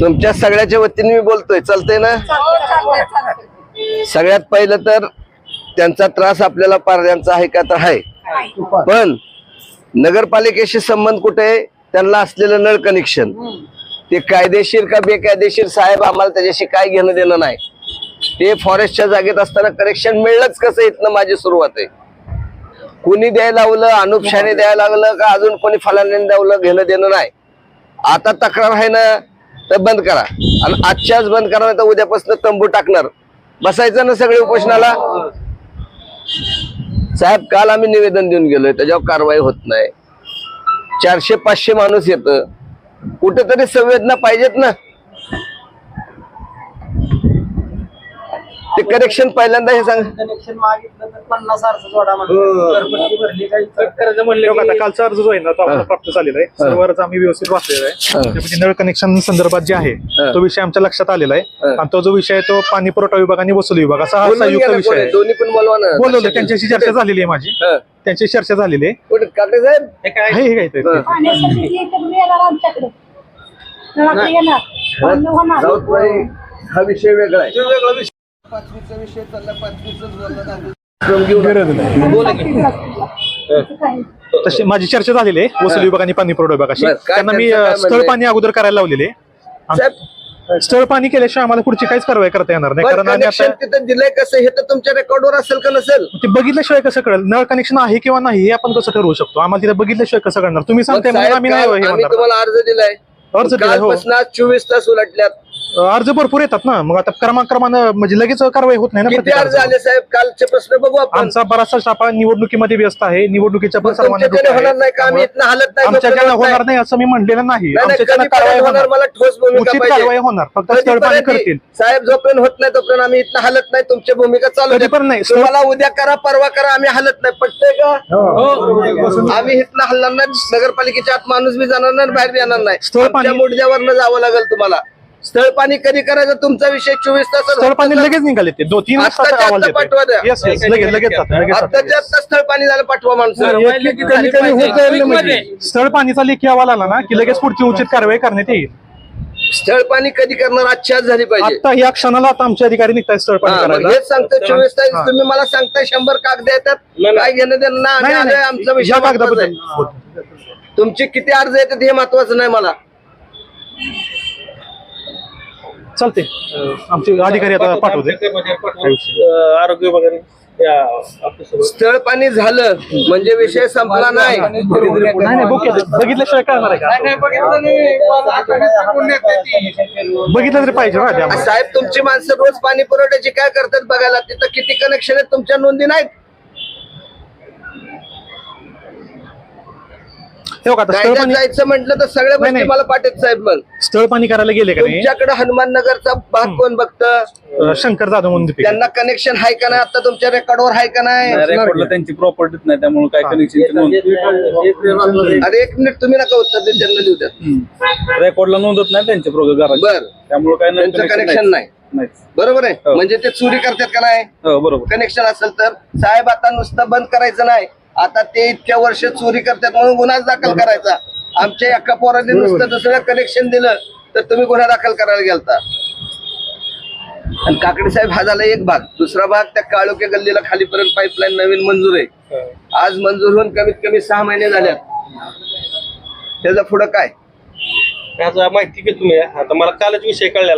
तुमच्या सगळ्याच्या वतीने मी बोलतोय. चालतंय ना? सगळ्यात पहिलं तर त्यांचा त्रास आपल्याला पारड्यांचा आहे का तर आहे. पण नगरपालिकेशी संबंध कुठे आहे? त्यांना असलेलं नळ कनेक्शन ते कायदेशीर का बेकायदेशीर? साहेब आम्हाला त्याच्याशी काय घेणं देणं नाही. ते फॉरेस्टच्या जागेत असताना कनेक्शन मिळलंच कसं इथनं माझी सुरुवात आहे. कुणी द्यायला लावलं अनुपशाने द्यायला लागलं का अजून कोणी फलाने द्यावलं घेणं देणं नाही. आता तक्रार आहे ना तर बंद करा. आणि आजच्याच बंद करा नाही तर उद्यापासून तंबू टाकणार. बसायचं ना सगळे उपोषणाला? साहेब काल आम्ही निवेदन देऊन गेलोय त्याच्यावर कारवाई होत नाही. चारशे पाचशे माणूस येत. कुठेतरी संवेदना पाहिजेत ना. ते कनेक्शन पहिल्यांदा हे सांग. कनेक्शन मागितलं तर पन्नास अर्ज जोडा म्हणलं घरपट्टी भरली काही कर्ज म्हणलं आता कालचा अर्ज जो आहे ना तो प्राप्त झालेला आहे. सर्व अर्ज आम्ही व्यवस्थित वाचलेला आहे. त्यापैकी नळ कनेक्शन संदर्भात जे आहे तो विषय आमच्या लक्षात आलेला आहे. आणि तो जो विषय आहे तो पाणी पुरवठा विभाग आणि वसुली विभाग असा हा बोलून संयुक्त ना विषय कोणी, आहे. दोन्ही पण बोलवा ना. बोलवलं त्यांच्याशी चर्चा झालेली आहे माझी. हं. त्यांची चर्चा झालेली आहे. कुठे? काकडे साहेब? हे काय? आहे हे काय ते? पाण्यासाठी इकडून येणार आमच्याकडे. नळाकडे येणार. बंद होणार. राऊतबाई हा विषय वेगळा आहे. पाचवीचा विषय चालला. तशी माझी चर्चा झालेली आहे वसुली विभाग आणि पाणी पुरवठा विभागाशी. बरं, काय त्यांना मी काय स्थळ म्हणणं? पाणी अगोदर करायला लावलेले. साहेब स्थळ पाणी केल्याशिवाय आम्हाला पुढची काहीच कारवाई करता येणार नाही. कारण आम्ही कनेक्शन आता तिथं दिलंय कसं? हे तर तुमच्या रेकॉर्डवर असेल का नसेल? ते बघितल्याशिवाय कसं कळेल? नळ कनेक्शन आहे किंवा नाही हे आपण कसं ठरवू शकतो? आम्हाला तिथे बघितल्याशिवाय कसं कळणार? तुम्ही मग सांगताय म्हणून साहेब, आम्ही नाही काल हे आम्ही म्हणणार. तुम्हाला अर्ज दिलाय. अर्ज दिलाय, हो. कालपासून आज चोवीस तास उलटल्यात. अर्ज भरपूर येतात ना. मग आता क्रमाक्रमानं म्हणजे लगेच कारवाई होत नाही ना किती प्रत्येक अर्ज अर्जावर. आले साहेब? कालचे प्रश्न बघू आपण. आमचा बराचसा हा निवडणुकीमध्ये व्यस्त आहे. निवडणुकीच्या पण सर्वांना. होणार नाही का आम्ही इथनं हालत नाही आमच्या जोपर्यंत ज्यांना होत होणार नाही. असं मी म्हणलेलं नाही. कारवाई होणार? होणार. मला ठोस भूमिका उचित पाहिजे. कारवाई होणार. फक्त स्थळ पाणी करतील. साहेब जोपर्यंत होत नाही तोपर्यंत आम्ही इथनं हालत नाही. तुमची भूमिका चालू कधी द्या. पण नाही. तुम्हाला उद्या करा परवा करा आम्ही हालत नाही. पटतंय का? आम्ही इथनं हलणार नाही. नगरपालिकेच्या आत माणूस बी जाणार नाही बाहेर बी येणार नाही. स्थळ आमच्या पाणी- मुडद्यावरनं जावं लागेल तुम्हाला. स्थळ पाणी कधी करायचं? तुमचा विषय चोवीस स्थळ तास पाणी लगेच निघाले ते. दोन तीन पाठवा द्या. देते. Yes, yes, लगेच लगेच जातं, लगेच जातं. आत्ताच्या आत्ता स्थळ पाणी झालं पाठवा माणसं. राहिलं म्हणजे. स्थळ पाणीचा लेखी अहवाल आला ना की लगेच पुढची उचित कारवाई करण्यात येईल. स्थळ पाणी कधी करणार? आजची आज झाली पाहिजे. आता या क्षणाला आता आमचे अधिकारी निघताय स्थळ पाणी हा, मग करायला. हेच सांगतो चोवीस तास हा. तुम्ही मला सांगताय शंभर कागद येतात. काय घेणं देणं नाही, आमचा. विषय या महत्त्वाचा कागदाबद्दल आहे. तुमचे किती अर्ज येतात हे महत्वाचं नाही मला. चालते आमचे अधिकारी आता पाठवते आरोग्य विभागाने या ऑफिसवर. स्थळ पाणी झालं म्हणजे विषय संपला नाही. नाही नाही बघ- बघितल्याशिवाय कळणार आहे का? बघितलं तरी पाहिजे ना. साहेब तुमची माणसं रोज पाणी पुरवठ्याची काय करतात बघायला? तिथं किती कनेक्शन आहेत? तुमच्या नोंदी नाहीत? हे बघा आता स्थळ कायद्यात पाणी जायचं म्हटलं तर सगळ्या नाही, गोष्टी नाही. मला पाठवत साहेब मग स्थळ पाणी करायला गेले का नाही? तुमच्याकडे हनुमान नगरचा भाग कोण बघतं? अं, शंकर जाधव म्हणून. त्यांना कनेक्शन आहे का नाही? आता तुमच्या रेकॉर्डवर आहे का नाही? रेकॉर्डला त्यांची प्रॉपर्टीच नाही त्यामुळे काय कनेक्शन अरे एक मिनिट तुम्ही नका उत्तर दे त्यांना देऊ द्या. रेकॉर्डला नोंदत नाही त्यांचे प्रोग्राम घरात. बर. त्यामुळे काय नाही त्यांचं connection कनेक्शन नाही. नाही बरोबर आहे. हो. म्हणजे ते चोरी करतात का नाही? हो बरोबर. कनेक्शन असेल तर साहेब आता नुसतं बंद करायचं नाही. आता ते इतक्या वर्ष चोरी करतात म्हणून गुन्हा दाखल करायचा. आमच्या एका पोराने नुसतं दुसरं कनेक्शन दिलं तर तुम्ही गुन्हा दाखल करायला गेलता. आणि काकडे साहेब हा झाला एक भाग. दुसरा भाग त्या काळोख्या गल्लीला खालीपर्यंत पाईपलाईन नवीन मंजूर आहे. आज मंजूर होऊन कमीत कमी सहा महिने झाल्यात. त्याचं पुढं काय? माहिती की तुम्ही. आता मला कालच विषय कळलेला.